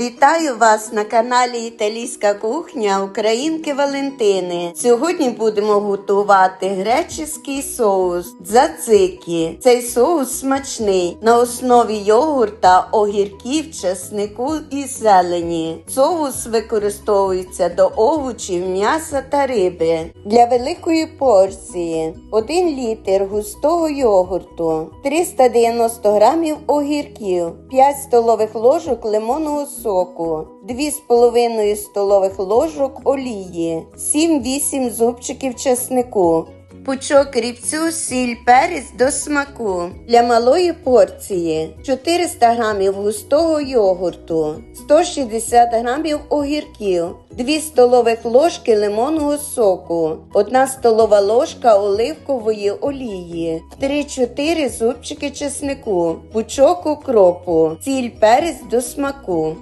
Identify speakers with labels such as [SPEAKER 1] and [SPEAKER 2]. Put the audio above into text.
[SPEAKER 1] Вітаю вас на каналі Італійська кухня Українки Валентини. Сьогодні будемо готувати греческий соус дзацики. Цей соус смачний на основі йогурта, огірків, чеснику і зелені. Соус використовується до овочів, м'яса та риби. Для великої порції 1 літр густого йогурту, 390 грамів огірків, 5 столових ложок лимонного соку, 2,5 столових ложок олії, 7-8 зубчиків чеснику. Пучок рібцю, сіль, перець до смаку. Для малої порції 400 грамів густого йогурту, 160 грамів огірків, 2 столових ложки лимонного соку, 1 столова ложка оливкової олії, 3-4 зубчики чеснику, пучок укропу, сіль, перець до смаку.